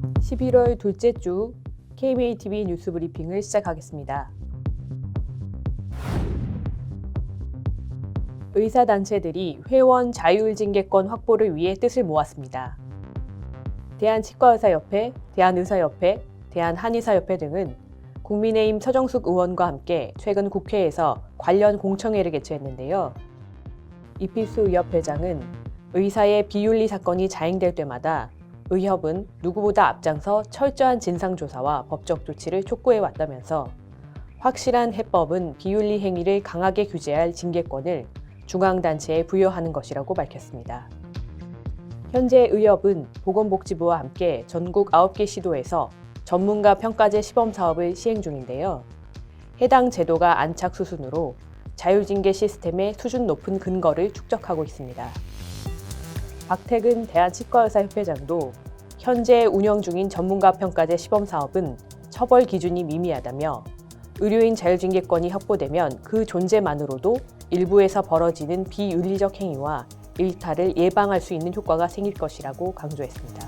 11월 둘째 주 KBATV 뉴스 브리핑을 시작하겠습니다. 의사단체들이 회원 자율징계권 확보를 위해 뜻을 모았습니다. 대한치과의사협회, 대한의사협회, 대한한의사협회 등은 국민의힘 서정숙 의원과 함께 최근 국회에서 관련 공청회를 개최했는데요. 이필수 의협 회장은 의사의 비윤리 사건이 자행될 때마다 의협은 누구보다 앞장서 철저한 진상조사와 법적 조치를 촉구해 왔다면서 확실한 해법은 비윤리 행위를 강하게 규제할 징계권을 중앙단체에 부여하는 것이라고 밝혔습니다. 현재 의협은 보건복지부와 함께 전국 9개 시도에서 전문가 평가제 시범 사업을 시행 중인데요. 해당 제도가 안착 수순으로 자율징계 시스템의 수준 높은 근거를 축적하고 있습니다. 박태근 대한치과의사협회장도 현재 운영 중인 전문가 평가제 시범 사업은 처벌 기준이 미미하다며 의료인 자율징계권이 확보되면 그 존재만으로도 일부에서 벌어지는 비윤리적 행위와 일탈을 예방할 수 있는 효과가 생길 것이라고 강조했습니다.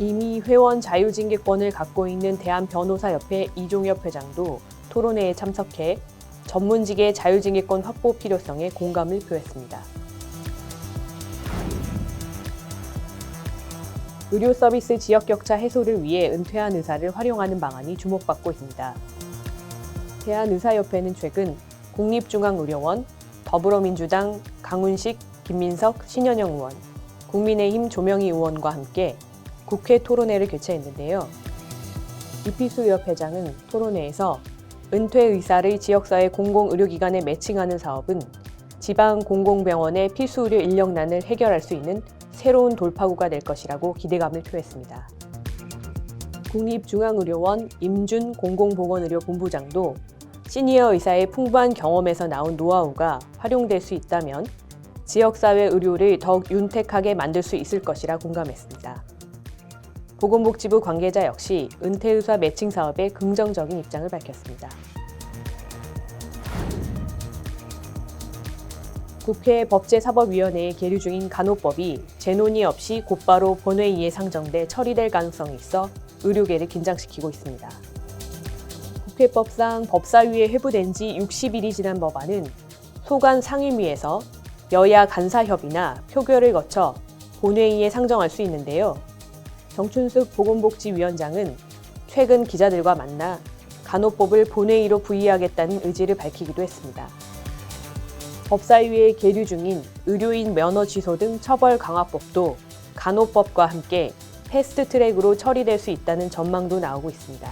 이미 회원 자율징계권을 갖고 있는 대한변호사협회 이종엽 회장도 토론회에 참석해 전문직의 자율징계권 확보 필요성에 공감을 표했습니다. 의료 서비스 지역 격차 해소를 위해 은퇴한 의사를 활용하는 방안이 주목받고 있습니다. 대한의사협회는 최근 국립중앙의료원, 더불어민주당 강훈식, 김민석, 신현영 의원, 국민의힘 조명희 의원과 함께 국회 토론회를 개최했는데요. 이피수 의협 회장은 토론회에서 은퇴 의사를 지역사회 공공의료기관에 매칭하는 사업은 지방 공공병원의 필수 의료 인력난을 해결할 수 있는 새로운 돌파구가 될 것이라고 기대감을 표했습니다. 국립중앙의료원 임준 공공보건의료본부장도 시니어 의사의 풍부한 경험에서 나온 노하우가 활용될 수 있다면 지역사회 의료를 더욱 윤택하게 만들 수 있을 것이라 공감했습니다. 보건복지부 관계자 역시 은퇴의사 매칭 사업에 긍정적인 입장을 밝혔습니다. 국회 법제사법위원회에 계류 중인 간호법이 재논의 없이 곧바로 본회의에 상정돼 처리될 가능성이 있어 의료계를 긴장시키고 있습니다. 국회법상 법사위에 회부된 지 60일이 지난 법안은 소관 상임위에서 여야 간사협의나 표결을 거쳐 본회의에 상정할 수 있는데요. 정춘숙 보건복지위원장은 최근 기자들과 만나 간호법을 본회의로 부의하겠다는 의지를 밝히기도 했습니다. 법사위에 계류 중인 의료인 면허 취소 등 처벌 강화법도 간호법과 함께 패스트 트랙으로 처리될 수 있다는 전망도 나오고 있습니다.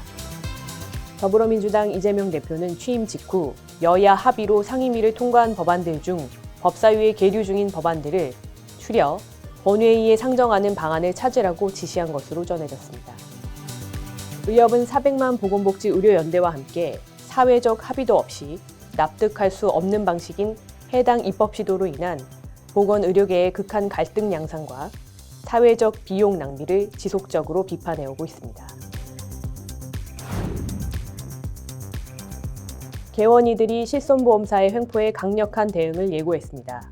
더불어민주당 이재명 대표는 취임 직후 여야 합의로 상임위를 통과한 법안들 중 법사위에 계류 중인 법안들을 추려 본회의에 상정하는 방안을 찾으라고 지시한 것으로 전해졌습니다. 의협은 400만 보건복지 의료연대와 함께 사회적 합의도 없이 납득할 수 없는 방식인 해당 입법 시도로 인한 보건 의료계의 극한 갈등 양상과 사회적 비용 낭비를 지속적으로 비판해오고 있습니다. 개원이들이 실손보험사의 횡포에 강력한 대응을 예고했습니다.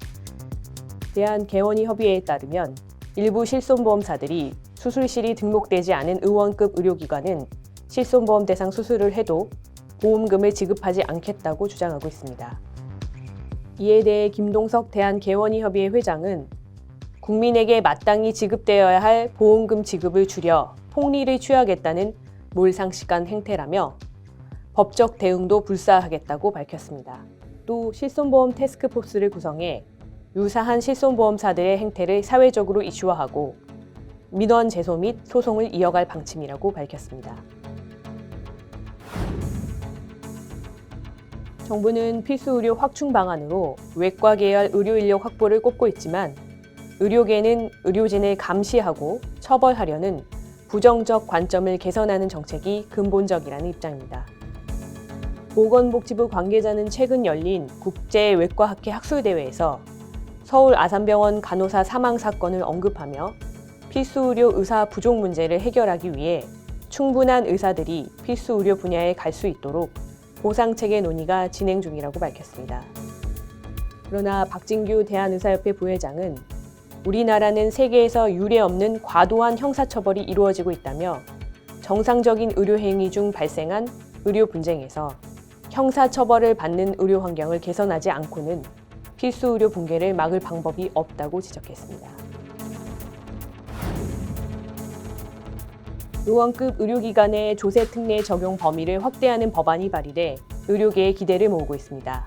대한개원이 협의회에 따르면 일부 실손보험사들이 수술실이 등록되지 않은 의원급 의료기관은 실손보험 대상 수술을 해도 보험금을 지급하지 않겠다고 주장하고 있습니다. 이에 대해 김동석 대한개원이협의회 회장은 국민에게 마땅히 지급되어야 할 보험금 지급을 줄여 폭리를 취하겠다는 몰상식한 행태라며 법적 대응도 불사하겠다고 밝혔습니다. 또 실손보험 테스크포스를 구성해 유사한 실손보험사들의 행태를 사회적으로 이슈화하고 민원 제소 및 소송을 이어갈 방침이라고 밝혔습니다. 정부는 필수 의료 확충 방안으로 외과 계열 의료 인력 확보를 꼽고 있지만 의료계는 의료진을 감시하고 처벌하려는 부정적 관점을 개선하는 정책이 근본적이라는 입장입니다. 보건복지부 관계자는 최근 열린 국제 외과학회 학술대회에서 서울 아산병원 간호사 사망 사건을 언급하며 필수 의료 의사 부족 문제를 해결하기 위해 충분한 의사들이 필수 의료 분야에 갈 수 있도록 보상체계 논의가 진행 중이라고 밝혔습니다. 그러나 박진규 대한의사협회 부회장은 우리나라는 세계에서 유례 없는 과도한 형사처벌이 이루어지고 있다며 정상적인 의료 행위 중 발생한 의료 분쟁에서 형사처벌을 받는 의료 환경을 개선하지 않고는 필수 의료 붕괴를 막을 방법이 없다고 지적했습니다. 의원급 의료기관의 조세 특례 적용 범위를 확대하는 법안이 발의돼 의료계의 기대를 모으고 있습니다.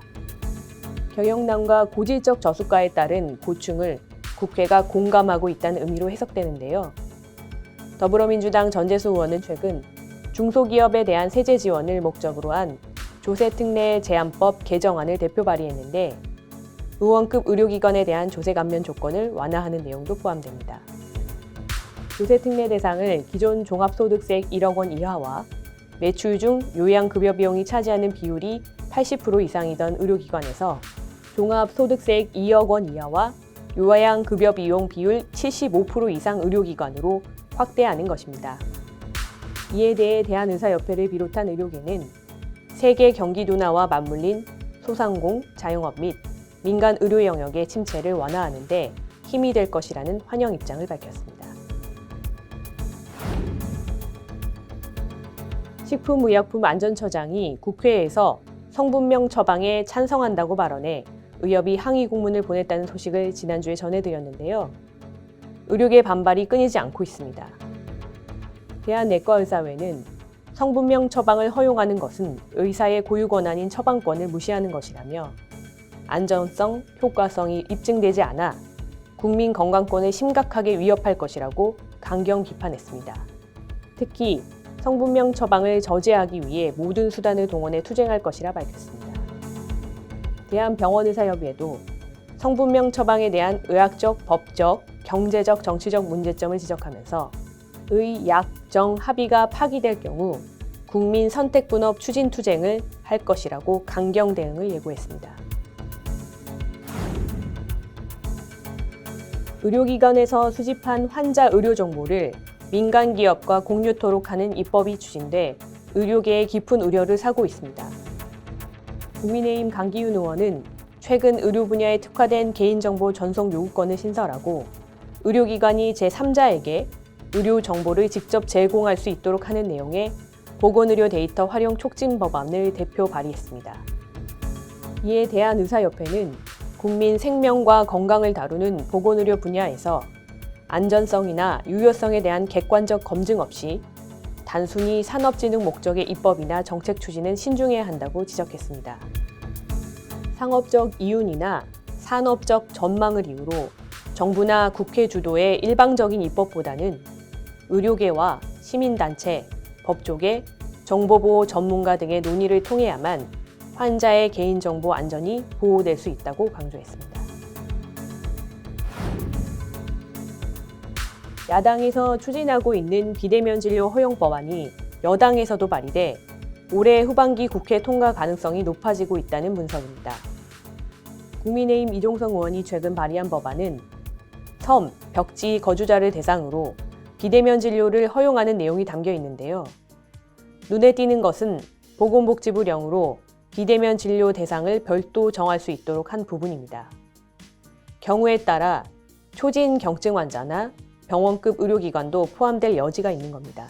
경영난과 고질적 저수가에 따른 고충을 국회가 공감하고 있다는 의미로 해석되는데요. 더불어민주당 전재수 의원은 최근 중소기업에 대한 세제 지원을 목적으로 한 조세특례 제한법 개정안을 대표 발의했는데 의원급 의료기관에 대한 조세 감면 조건을 완화하는 내용도 포함됩니다. 조세 특례 대상을 기존 종합소득세액 1억 원 이하와 매출 중 요양급여 비용이 차지하는 비율이 80% 이상이던 의료기관에서 종합소득세액 2억 원 이하와 요양급여 비용 비율 75% 이상 의료기관으로 확대하는 것입니다. 이에 대해 대한의사협회를 비롯한 의료계는 세계 경기 둔화와 맞물린 소상공, 자영업 및 민간 의료 영역의 침체를 완화하는 데 힘이 될 것이라는 환영 입장을 밝혔습니다. 식품의약품안전처장이 국회에서 성분명 처방에 찬성한다고 발언해 의협이 항의 공문을 보냈다는 소식을 지난주에 전해드렸는데요. 의료계 반발이 끊이지 않고 있습니다. 대한내과의사회는 성분명 처방을 허용하는 것은 의사의 고유 권한인 처방권을 무시하는 것이라며 안전성, 효과성이 입증되지 않아 국민 건강권을 심각하게 위협할 것이라고 강경 비판했습니다. 특히 성분명 처방을 저지하기 위해 모든 수단을 동원해 투쟁할 것이라 밝혔습니다. 대한병원의사협의회도 성분명 처방에 대한 의학적, 법적, 경제적, 정치적 문제점을 지적하면서 의, 약, 정 합의가 파기될 경우 국민 선택 분업 추진 투쟁을 할 것이라고 강경 대응을 예고했습니다. 의료기관에서 수집한 환자 의료 정보를 민간 기업과 공유토록 하는 입법이 추진돼 의료계에 깊은 우려를 사고 있습니다. 국민의힘 강기윤 의원은 최근 의료 분야에 특화된 개인정보 전송 요구권을 신설하고 의료기관이 제3자에게 의료 정보를 직접 제공할 수 있도록 하는 내용의 보건의료 데이터 활용 촉진 법안을 대표 발의했습니다. 이에 대한의사협회는 국민 생명과 건강을 다루는 보건의료 분야에서 안전성이나 유효성에 대한 객관적 검증 없이 단순히 산업진흥 목적의 입법이나 정책 추진은 신중해야 한다고 지적했습니다. 상업적 이윤이나 산업적 전망을 이유로 정부나 국회 주도의 일방적인 입법보다는 의료계와 시민단체, 법조계, 정보보호 전문가 등의 논의를 통해야만 환자의 개인정보 안전이 보호될 수 있다고 강조했습니다. 야당에서 추진하고 있는 비대면 진료 허용 법안이 여당에서도 발의돼 올해 후반기 국회 통과 가능성이 높아지고 있다는 분석입니다. 국민의힘 이종성 의원이 최근 발의한 법안은 섬, 벽지 거주자를 대상으로 비대면 진료를 허용하는 내용이 담겨 있는데요. 눈에 띄는 것은 보건복지부령으로 비대면 진료 대상을 별도 정할 수 있도록 한 부분입니다. 경우에 따라 초진 경증 환자나 병원급 의료기관도 포함될 여지가 있는 겁니다.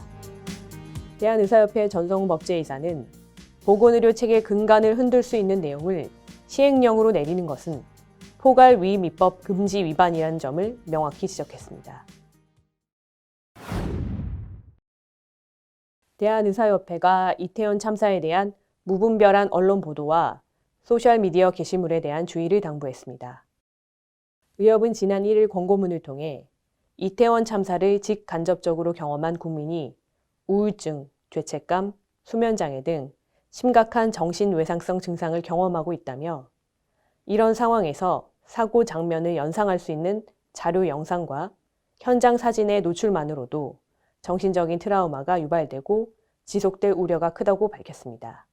대한의사협회 전성법제이사는 보건의료 체계 근간을 흔들 수 있는 내용을 시행령으로 내리는 것은 포괄 위임 입법 금지 위반이라는 점을 명확히 지적했습니다. 대한의사협회가 이태원 참사에 대한 무분별한 언론 보도와 소셜미디어 게시물에 대한 주의를 당부했습니다. 의협은 지난 1일 권고문을 통해 이태원 참사를 직간접적으로 경험한 국민이 우울증, 죄책감, 수면장애 등 심각한 정신 외상성 증상을 경험하고 있다며 이런 상황에서 사고 장면을 연상할 수 있는 자료 영상과 현장 사진의 노출만으로도 정신적인 트라우마가 유발되고 지속될 우려가 크다고 밝혔습니다.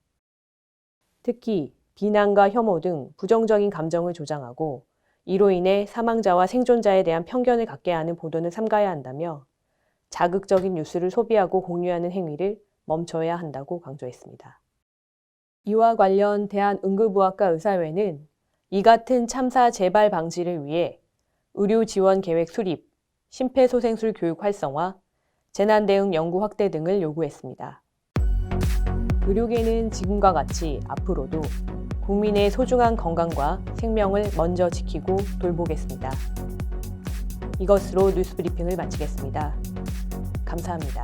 특히 비난과 혐오 등 부정적인 감정을 조장하고 이로 인해 사망자와 생존자에 대한 편견을 갖게 하는 보도는 삼가야 한다며 자극적인 뉴스를 소비하고 공유하는 행위를 멈춰야 한다고 강조했습니다. 이와 관련 대한응급의학과 의사회는 이 같은 참사 재발 방지를 위해 의료 지원 계획 수립, 심폐소생술 교육 활성화, 재난 대응 연구 확대 등을 요구했습니다. 의료계는 지금과 같이 앞으로도 국민의 소중한 건강과 생명을 먼저 지키고 돌보겠습니다. 이것으로 뉴스 브리핑을 마치겠습니다. 감사합니다.